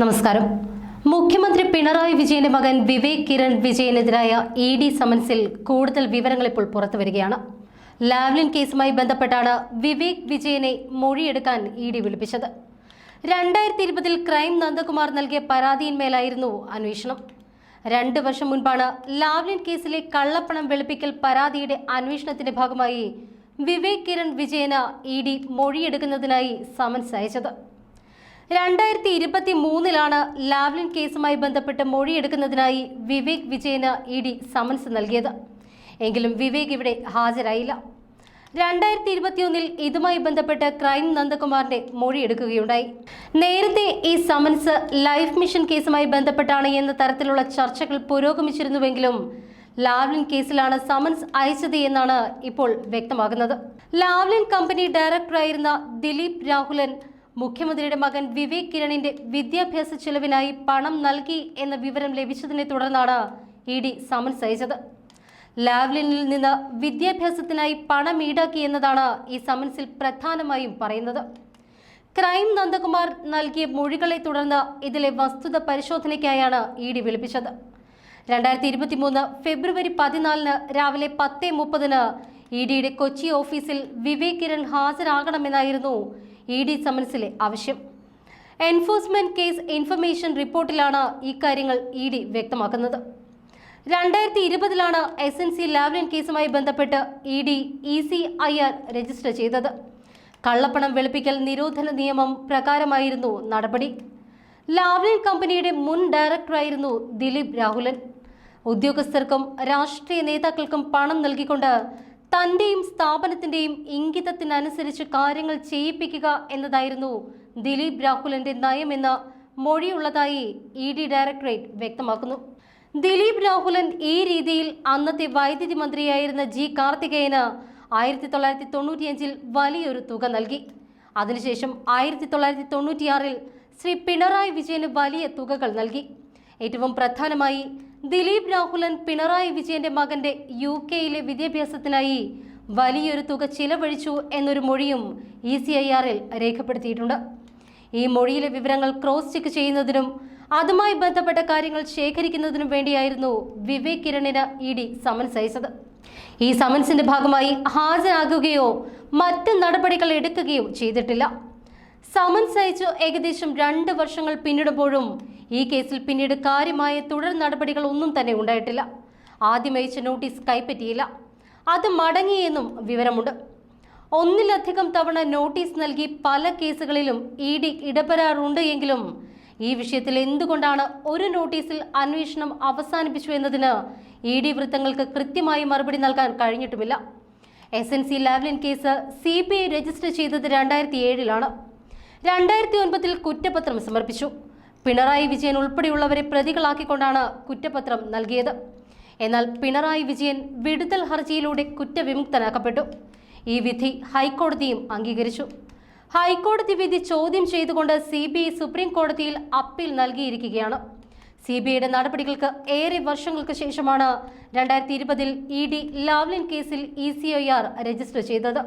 നമസ്കാരം. മുഖ്യമന്ത്രി പിണറായി വിജയന്റെ മകൻ വിവേക് കിരൺ വിജയനെതിരായ ഇ ഡി സമൻസിൽ കൂടുതൽ വിവരങ്ങൾ ഇപ്പോൾ പുറത്തു വരികയാണ്. ലാവ്ലിൻ കേസുമായി ബന്ധപ്പെട്ടാണ് വിവേക് വിജയനെ മൊഴിയെടുക്കാൻ ഇ ഡി വിളിപ്പിച്ചത്. രണ്ടായിരത്തി ഇരുപതിൽ ക്രൈം നന്ദകുമാർ നൽകിയ പരാതിയിന്മേലായിരുന്നു അന്വേഷണം. രണ്ട് വർഷം മുൻപാണ് ലാവ്ലിൻ കേസിലെ കള്ളപ്പണം വെളുപ്പിക്കൽ പരാതിയുടെ അന്വേഷണത്തിന്റെ ഭാഗമായി വിവേക് കിരൺ വിജയന് ഇ ഡി മൊഴിയെടുക്കുന്നതിനായി സമൻസ് അയച്ചത്. രണ്ടായിരത്തി ഇരുപത്തി മൂന്നിലാണ് ലാവ്ലിൻ കേസുമായി ബന്ധപ്പെട്ട് മൊഴിയെടുക്കുന്നതിനായി വിവേക് വിജയന് ഇ ഡി സമൻസ് നൽകിയത്. എങ്കിലും വിവേക് ഇവിടെ ഹാജരായില്ല. രണ്ടായിരത്തി ഇരുപത്തിയൊന്നിൽ ഇതുമായി ബന്ധപ്പെട്ട് ക്രൈം നന്ദകുമാറിന്റെ മൊഴിയെടുക്കുകയുണ്ടായി. നേരത്തെ ഈ സമൻസ് ലൈഫ് മിഷൻ കേസുമായി ബന്ധപ്പെട്ടാണ് എന്ന തരത്തിലുള്ള ചർച്ചകൾ പുരോഗമിച്ചിരുന്നുവെങ്കിലും ലാവ്ലിൻ കേസിലാണ് സമൻസ് അയച്ചത് എന്നാണ് ഇപ്പോൾ വ്യക്തമാകുന്നത്. ലാവ്ലിൻ കമ്പനി ഡയറക്ടറായിരുന്ന ദിലീപ് രാഹുലൻ മുഖ്യമന്ത്രിയുടെ മകൻ വിവേക് കിരണിന്റെ വിദ്യാഭ്യാസ ചെലവിനായി പണം നൽകി എന്ന വിവരം ലഭിച്ചതിനെ തുടർന്നാണ് ഇ ഡി സമൻസ് അയച്ചത് ലാവ്ലിനിൽ നിന്ന് വിദ്യാഭ്യാസത്തിനായി പണം ഈടാക്കി എന്നതാണ് ഈ സമൻസിൽ പ്രധാനമായും പറയുന്നത്. ക്രൈം നന്ദകുമാർ നൽകിയ മൊഴികളെ തുടർന്ന് ഇതിലെ വസ്തുത പരിശോധനയ്ക്കായാണ് ഇ ഡി വിളിപ്പിച്ചത്. രണ്ടായിരത്തി ഇരുപത്തി മൂന്ന് ഫെബ്രുവരി പതിനാലിന് രാവിലെ പത്ത് മുപ്പതിന് ഇ ഡിയുടെ കൊച്ചി ഓഫീസിൽ വിവേക് കിരൺ ഹാജരാകണമെന്നായിരുന്നു ഇ ഡി സമൻസിലെ ആവശ്യം. എൻഫോഴ്സ്മെന്റ് കേസ് ഇൻഫർമേഷൻ റിപ്പോർട്ടിലാണ് ഇക്കാര്യങ്ങൾ ഇ ഡി വ്യക്തമാക്കുന്നത്. രണ്ടായിരത്തി ഇരുപതിലാണ് എസ് എൻ സി ലാവ്ലിൻ കേസുമായി ബന്ധപ്പെട്ട് E D E C I R register ചെയ്തത്. കള്ളപ്പണം വെളുപ്പിക്കൽ നിരോധന നിയമം പ്രകാരമായിരുന്നു നടപടി. ലാവ്ലിൻ കമ്പനിയുടെ മുൻ ഡയറക്ടറായിരുന്നു ദിലീപ് രാഹുലൻ. ഉദ്യോഗസ്ഥർക്കും രാഷ്ട്രീയ നേതാക്കൾക്കും പണം നൽകിക്കൊണ്ട് തന്റെയും സ്ഥാപനത്തിന്റെയും ഇംഗിതത്തിനനുസരിച്ച് കാര്യങ്ങൾ ചെയ്യിപ്പിക്കുക എന്നതായിരുന്നു ദിലീപ് രാഹുലിന്റെ നയമെന്ന് മൊഴിയുള്ളതായി ഇ ഡി ഡയറക്ടറേറ്റ് വ്യക്തമാക്കുന്നു. ദിലീപ് രാഹുലൻ ഈ രീതിയിൽ അന്നത്തെ വൈദ്യുതി മന്ത്രിയായിരുന്ന ജി കാർത്തികേയന് ആയിരത്തി തൊള്ളായിരത്തി തൊണ്ണൂറ്റിയഞ്ചിൽ വലിയൊരു തുക നൽകി. അതിനുശേഷം ആയിരത്തി തൊള്ളായിരത്തി തൊണ്ണൂറ്റിയാറിൽ ശ്രീ പിണറായി വിജയന് വലിയ തുകകൾ നൽകി. ഏറ്റവും പ്രധാനമായി ദിലീപ് രാഹുലൻ പിണറായി വിജയന്റെ മകന്റെ യു കെയിലെ വിദ്യാഭ്യാസത്തിനായി വലിയൊരു തുക ചിലവഴിച്ചു എന്നൊരു മൊഴിയും ഇ സി ഐ ആറിൽ രേഖപ്പെടുത്തിയിട്ടുണ്ട്. ഈ മൊഴിയിലെ വിവരങ്ങൾ ക്രോസ് ചെക്ക് ചെയ്യുന്നതിനും അതുമായി ബന്ധപ്പെട്ട കാര്യങ്ങൾ ശേഖരിക്കുന്നതിനും വേണ്ടിയായിരുന്നു വിവേക് കിരണിന് ഇ ഡി സമൻസ് അയച്ചത്. ഈ സമൻസിന്റെ ഭാഗമായി ഹാജരാകുകയോ മറ്റ് നടപടികൾ എടുക്കുകയോ ചെയ്തിട്ടില്ല. സമൻസ് അയച്ചു. ഏകദേശം രണ്ട് വർഷങ്ങൾ പിന്നിടുമ്പോഴും ഈ കേസിൽ പിന്നീട് കാര്യമായ തുടർ നടപടികൾ ഒന്നും തന്നെ ഉണ്ടായിട്ടില്ല. ആദ്യം അയച്ച നോട്ടീസ് കൈപ്പറ്റിയില്ല. അത് മടങ്ങിയെന്നും വിവരമുണ്ട്. ഒന്നിലധികം തവണ നോട്ടീസ് നൽകി പല കേസുകളിലും ഇ ഡി ഇടപെടാറുണ്ട് എങ്കിലും ഈ വിഷയത്തിൽ എന്തുകൊണ്ടാണ് ഒരു നോട്ടീസിൽ അന്വേഷണം അവസാനിപ്പിച്ചു എന്നതിന് ഇ ഡി വൃത്തങ്ങൾക്ക് കൃത്യമായി മറുപടി നൽകാൻ കഴിഞ്ഞിട്ടുമില്ല. S N C Lavalin case C B I register ചെയ്തത് രണ്ടായിരത്തി ഏഴിലാണ്. രണ്ടായിരത്തി ഒൻപതിൽ കുറ്റപത്രം സമർപ്പിച്ചു. പിണറായി വിജയൻ ഉൾപ്പെടെയുള്ളവരെ പ്രതികളാക്കിക്കൊണ്ടാണ് കുറ്റപത്രം നൽകിയത്. എന്നാൽ പിണറായി വിജയൻ വിടുതൽ ഹർജിയിലൂടെ കുറ്റവിമുക്തനാക്കപ്പെട്ടു. ഈ വിധി ഹൈക്കോടതിയും അംഗീകരിച്ചു. ഹൈക്കോടതി വിധി ചോദ്യം ചെയ്തുകൊണ്ട് സി ബി ഐ സുപ്രീം കോടതിയിൽ അപ്പീൽ നൽകിയിരിക്കുകയാണ്. സി ബി ഐയുടെ നടപടികൾക്ക് ഏറെ വർഷങ്ങൾക്ക് ശേഷമാണ് രണ്ടായിരത്തി ഇരുപതിൽ ഇ ഡി ലാവ്ലിൻ കേസിൽ E C I R register ചെയ്തത്.